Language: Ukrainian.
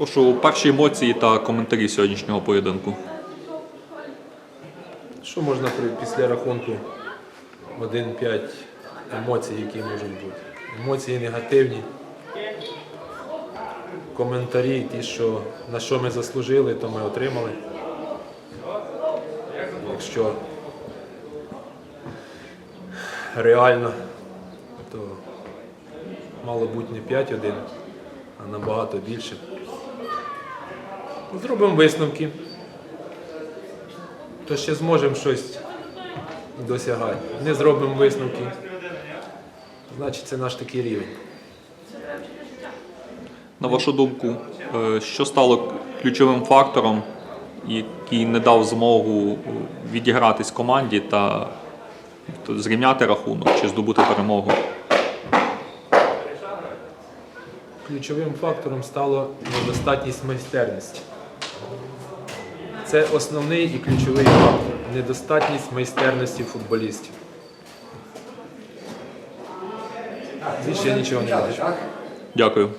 Прошу перші емоції та коментарі сьогоднішнього поєдинку. Що можна після рахунку 1-5 емоцій, які можуть бути? Емоції негативні. Коментарі, ті, що на що ми заслужили, то ми отримали. Якщо реально, то мало бути не 5-1, а набагато більше. Зробимо висновки то ще зможемо щось досягати. Не зробимо висновки. Значить, це наш такий рівень. На вашу думку, е, що стало ключовим фактором, який не дав змогу е, відігратись команді та зрівняти рахунок чи здобути перемогу? Ключовим фактором стало недостатність майстерності. Це основний і ключовий фактор недостатність майстерності футболістів. Більше нічого не бачу. Дякую.